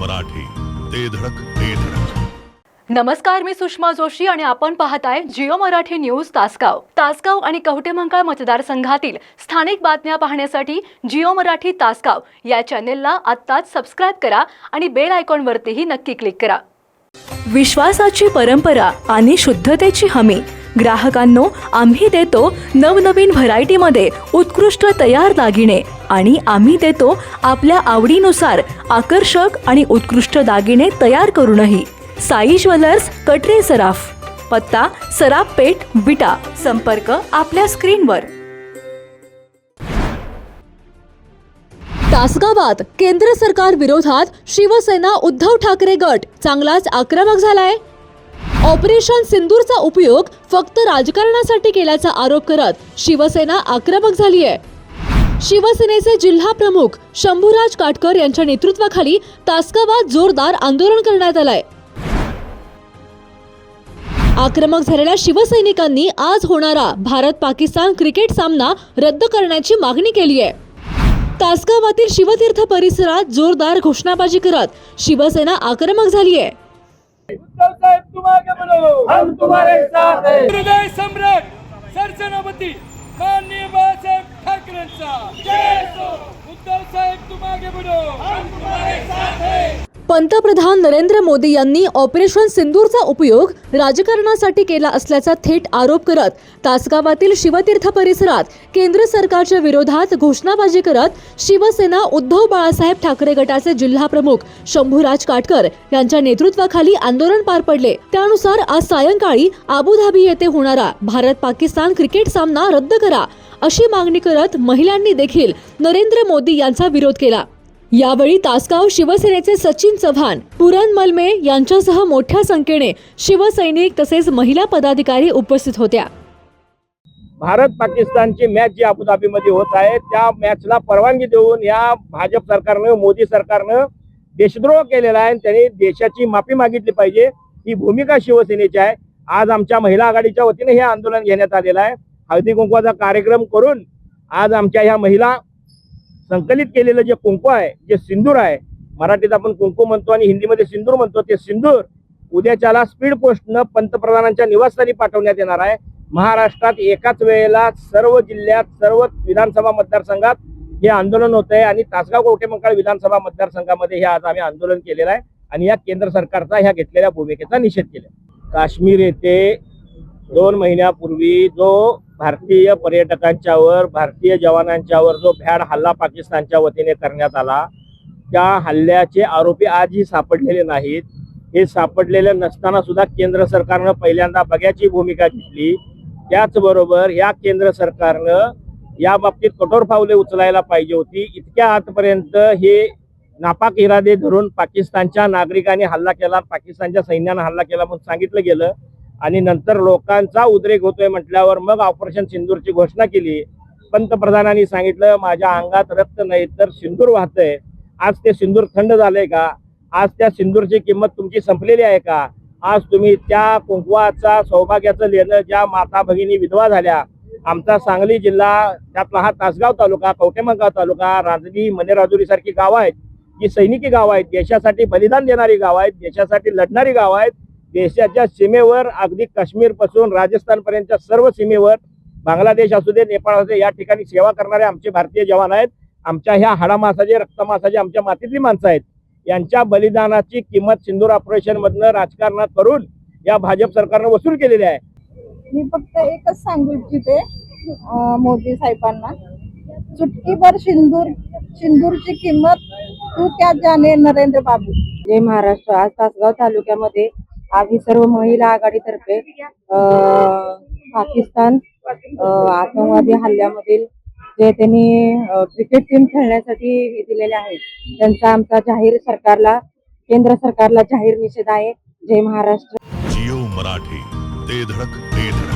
मराठी. ते धडक ते धडक. नमस्कार मी सुषमा जोशी आणि आपण पाहताय जिओ मराठी न्यूज तासगाव. तासगाव आणि कवटेमंकाळ मतदारसंघातील स्थानिक बातम्या पाहण्यासाठी जिओ मराठी तासगाव या चॅनेलला आत्ताच सबस्क्राईब करा आणि बेल आयकॉनवरतीही नक्की क्लिक करा. विश्वासाची परंपरा आणि शुद्धतेची हमी ग्राहकांनो आम्ही देतो नवनवीन व्हरायटीमध्ये उत्कृष्ट तयार दागिने आणि आम्ही देतो आपल्या आवडीनुसार आकर्षक आणि उत्कृष्ट दागिने तयार करूनही. साई ज्वेलर्स कटरे सराफ. पत्ता सराफ पेठ विटा. संपर्क आपल्या स्क्रीनवर. तासगावात केंद्र सरकार विरोधात शिवसेना उद्धव ठाकरे गट. चांगलाच आक्रमक झालाय. ऑपरेशन सिंदूरचा उपयोग फक्त राजकारणासाठी केल्याचा आरोप करत शिवसेना आक्रमक झाली आहे शिवसेनेचे जिल्हा प्रमुख शंभूराज काटकर यांच्या नेतृत्वाखाली तासगावात जोरदार आंदोलन करण्यात आलंय. आक्रमक झालेल्या शिवसैनिकांनी आज होणारा भारत पाकिस्तान क्रिकेट सामना रद्द करण्याची मागणी केली आहे तासगावातील शिवतीर्थ परिसरात जोरदार घोषणाबाजी करत शिवसेना आक्रमक झाली आहे हम तुम्हारे साथ हैं। हृदय सम्राट सरसेनापती माननीय बाळासाहेब ठाकरेंचा उद्धव साहेब तुम आगे बढ़ो हम तुम्हारे साथ हैं पंतप्रधान नरेंद्र मोदी यांनी ऑपरेशन सिंदूरचा उपयोग राजकारणासाठी केला असल्याचा थेट आरोप करत तासगावातील शिवतीर्थ परिसरात केंद्र सरकारच्या विरोधात घोषणाबाजी करत शिवसेना उद्धव बाळासाहेब ठाकरे गटाचे जिल्हाप्रमुख शंभूराज काटकर यांच्या नेतृत्वाखाली आंदोलन पार पडले. त्यानुसार आज सायंकाळी अबुधाबी येथे होणारा भारत पाकिस्तान क्रिकेट सामना रद्द करा अशी मागणी करत महिलांनी देखील नरेंद्र मोदी यांचा विरोध केला. यावेळी तासगाव शिवसेनेचे सचिन चव्हाण पुरण मलमे यांच्यासह मोठ्या संख्येने शिवसैनिक तसेच महिला पदाधिकारी उपस्थित होत्या. भारत पाकिस्तानची मॅच जी अबुधाबीमध्ये होत आहे त्या मॅचला परवानगी देऊन या भाजप सरकारनं मोदी सरकारनं देशद्रोह केलेला आहे आणि त्यांनी देशाची माफी मागितली पाहिजे. ही भूमिका शिवसेनेची आहे. आज आमच्या महिला आघाडीच्या वतीने हे आंदोलन घेण्यात आलेलं आहे. हळदी कुंकवाचा कार्यक्रम करून आज आमच्या ह्या महिला संकलित केलेलं जे कुंकू आहे जे सिंदूर आहे मराठीत आपण कुंकू म्हणतो आणि हिंदीमध्ये सिंदूर म्हणतो ते सिंदूर उद्याच्याला स्पीड पोस्टनं पंतप्रधानांच्या निवासस्थानी पाठवण्यात येणार आहे. महाराष्ट्रात एकाच वेळेला सर्व जिल्ह्यात सर्व विधानसभा मतदारसंघात हे आंदोलन होत आहे आणि तासगाव कवटेमंकाळ विधानसभा मतदारसंघामध्ये हे आज आम्ही आंदोलन केलेलं आहे आणि या केंद्र सरकारचा ह्या घेतलेल्या भूमिकेचा निषेध केला काश्मीर येथे दोन महिन्यापूर्वी जो भारतीय पर्यटकांच्यावर भारतीय जवानांच्यावर जो भ्याड हल्ला पाकिस्तानच्या वतीने करण्यात आला त्या हल्ल्याचे आरोपी आजही सापडलेले नाहीत. हे सापडलेले नसताना सुद्धा केंद्र सरकारनं पहिल्यांदा बघ्याची भूमिका घेतली. त्याचबरोबर या केंद्र सरकारनं या बाबतीत कठोर पावले उचलायला पाहिजे होती. इतक्या आतपर्यंत हे नापाक इरादे धरून पाकिस्तानच्या नागरिकांनी हल्ला केला पाकिस्तानच्या सैन्यानं हल्ला केला म्हणून सांगितलं गेलं. आणि नंतर लोकांचा उद्रेक होतोय म्हटल्यावर मग ऑपरेशन सिंदूरची घोषणा केली. पंतप्रधानांनी सांगितलं माझ्या अंगात रक्त नाही तर सिंदूर वाहतंय. आज ते सिंदूर थंड झालंय का? आज त्या सिंदूरची किंमत तुमची संपलेली आहे का? आज तुम्ही त्या कुंकवाचा सौभाग्याचं लेणं ज्या माता भगिनी विधवा झाल्या. आमचा सांगली जिल्हा त्यातला हा तासगाव तालुका कवटेमगाव तालुका रांजणी मनेराजुरी सारखी गावं आहेत. जी सैनिकी गावं आहेत देशासाठी बलिदान देणारी गावं आहेत देशासाठी लढणारी गावं आहेत. देशाच्या सीमेवर अगदी काश्मीरपासून राजस्थान पर्यंतच्या सर्व सीमेवर बांगलादेश असू दे नेपाळ असू दे या ठिकाणी सेवा करणारे आमचे भारतीय जवान आहेत. आमच्या ह्या हाडामासाचे रक्तमासाचे आमच्या मातीतली माणसं आहेत. यांच्या बलिदानाची किंमत सिंदूर ऑपरेशन मधनं राजकारणात करून या भाजप सरकारनं वसूल केलेली आहे. मी फक्त एकच सांगू इच्छिते मोदी साहेबांना. चुटकीभर सिंदूर सिंदूरची किंमत तू क्या जाणे नरेंद्र बाबू. जय महाराष्ट्र आज तासगाव तालुक्यामध्ये आधी सर्व महिला आघाडीतर्फे पाकिस्तान आतंकवादी हल्ल्यामधील जे त्यांनी क्रिकेट टीम खेळण्यासाठी हे दिलेले आहेत त्यांचा आमचा जाहीर सरकारला केंद्र सरकारला जाहीर निषेध आहे. जय महाराष्ट्र. जिओ मराठी ते धडक ते धडक.